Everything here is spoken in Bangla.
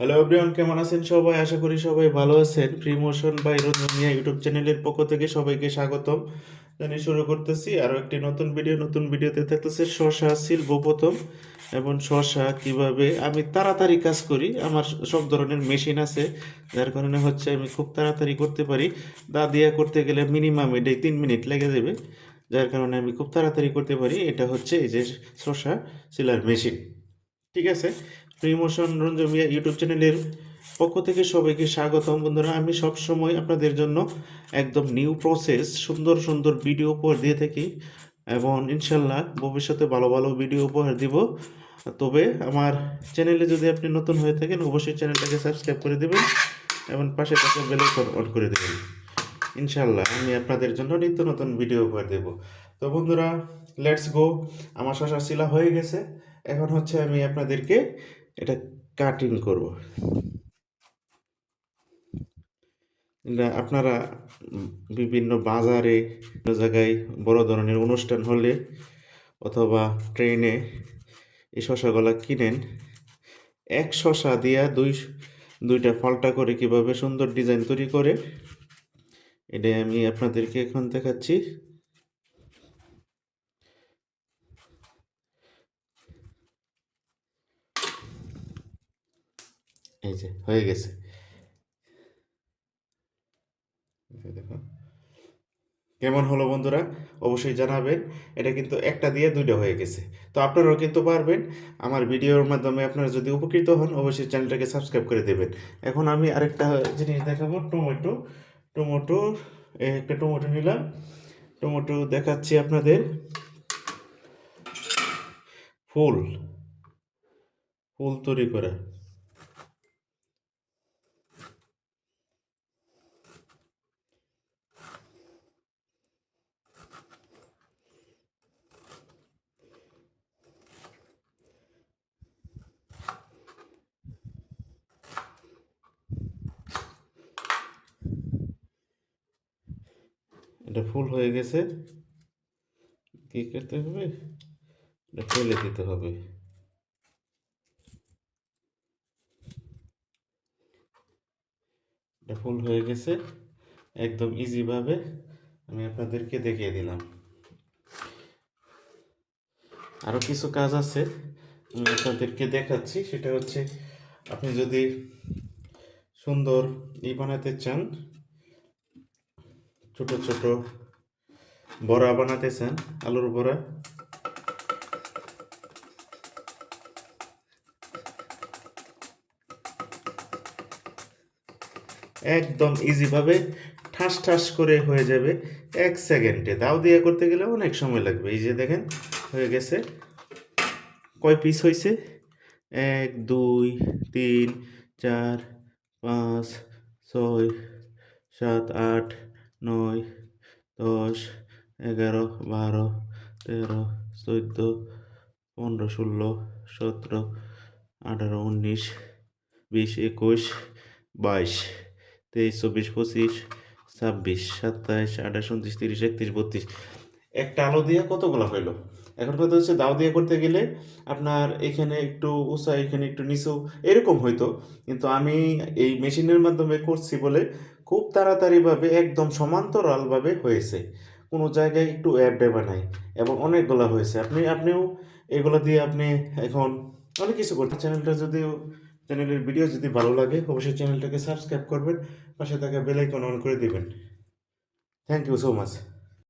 হ্যালো এভরিওয়ান কেমন আছেন সবাই? আশা করি সবাই ভালো আছেন। Free motion by Ranjaniya YouTube চ্যানেলের পক্ষ থেকে সবাইকে স্বাগতম। জানিয়ে শুরু করতেছি আরও একটি নতুন ভিডিও নতুন ভিডিওতে থাকতেছে শশা শিল্প প্রথম। এবং শশা কীভাবে আমি তাড়াতাড়ি কাজ করি, আমার সব ধরনের মেশিন আছে। যার কারণে হচ্ছে আমি খুব তাড়াতাড়ি করতে পারি। দা দিয়া করতে গেলে মিনিমাম এটাই তিন মিনিট লেগে যাবে। যার কারণে আমি খুব তাড়াতাড়ি করতে পারি। এটা হচ্ছে এই যে শশা সিলার মেশিন ঠিক আছে? প্রিমোশন রঞ্জমিয়া ইউটিউব চ্যানেলের পক্ষ থেকে সবাইকে স্বাগতম। বন্ধুরা, আমি সব সময় আপনাদের জন্য একদম নিউ প্রসেস সুন্দর সুন্দর ভিডিও উপহার দিয়ে থাকি এবং ইনশাল্লাহ ভবিষ্যতে ভালো ভালো ভিডিও উপহার দিব। তবে আমার চ্যানেলে যদি আপনি নতুন হয়ে থাকেন, অবশ্যই চ্যানেলটাকে সাবস্ক্রাইব করে দেবেন এবং পাশে পাশে বেল আইকন অন করে দেবেন। ইনশাল্লাহ আমি আপনাদের জন্য নিত্য নতুন ভিডিও উপহার দেব। তো বন্ধুরা লেটস গো আমার শশা শিলা হয়ে গেছে। এখন হচ্ছে আমি আপনাদেরকে এটা কাটিং করব। আপনারা বিভিন্ন বাজারে বিভিন্ন জায়গায় বড় ধরনের অনুষ্ঠান হলে অথবা ট্রেনে এই শশাগুলা কিনেন। এক শশা দিয়া দুই, দুইটা ফাল্টা করে কীভাবে সুন্দর ডিজাইন তৈরি করে এটাই আমি আপনাদেরকে এখন দেখাচ্ছি। এই যে, হয়ে গেছে। কেমন হলো বন্ধুরা? অবশ্যই জানাবেন। এটা কিন্তু একটা দিয়ে দুইটা হয়ে গেছে। তো আপনারাও কিন্তু পারবেন। আমার ভিডিওর মাধ্যমে আপনারা যদি উপকৃত হন, অবশ্যই চ্যানেলটাকে সাবস্ক্রাইব করে দেবেন। এখন আমি আরেকটা জিনিস দেখাবো, টমেটো। টমেটো একটা টমেটো নিলাম। টমেটো দেখাচ্ছি আপনাদের। ফুল। ফুল তৈরি করা। এটা ফুল হয়ে গেছে। কি করতে হবে? এটা ফেলে দিতে হবে। এটা ফুল হয়ে গেছে। একদম ইজিভাবে আমি আপনাদেরকে দেখিয়ে দিলাম। আরও কিছু কাজ আছে, আমি আপনাদেরকে দেখাচ্ছি। সেটা হচ্ছে, আপনি যদি সুন্দর ই বানাতে চান ছোট ছোট বড়া বানাতে চান আলুর বড়া। একদম ইজিভাবে ঠাস ঠাস করে হয়ে যাবে এক সেকেন্ডে। দাও দিয়ে করতে গেলে অনেক সময় লাগবে। এই যে দেখেন, হয়ে গেছে। কয় পিস হয়েছে এক, দুই, তিন, চার, পাঁচ, ছয়, সাত, আট নয়, দশ, এগারো, বারো, তেরো, চোদ্দ, পনেরো, ষোলো, সতেরো, আঠারো, উনিশ, বিশ, একুশ, বাইশ, তেইশ, চব্বিশ, পঁচিশ, ছাব্বিশ, সাতাইশ, আঠাশ, উনত্রিশ, তিরিশ, একত্রিশ, বত্রিশ। একটা আলো দিয়ে কতগুলো হইল? এখন কথা হচ্ছে দিয়ে করতে গেলে আপনার এখানে একটু উঁচা, এখানে একটু নিচু, এরকম হইতো। কিন্তু আমি এই মেশিনের মাধ্যমে করছি বলে খুব তাড়াতাড়িভাবে, একদম সমান্তরালভাবে হয়েছে। কোনো জায়গায় একটু অ্যাপ ডেবা নাই এবং অনেকগুলো হয়েছে। আপনি, আপনিও এগুলো দিয়ে আপনি এখন অনেক কিছু করতে চ্যানেলটা যদিও, চ্যানেলের ভিডিও যদি ভালো লাগে, অবশ্যই চ্যানেলটাকে সাবস্ক্রাইব করবেন, পাশে থাকা বেল আইকন অন করে দিবেন। Thank you so much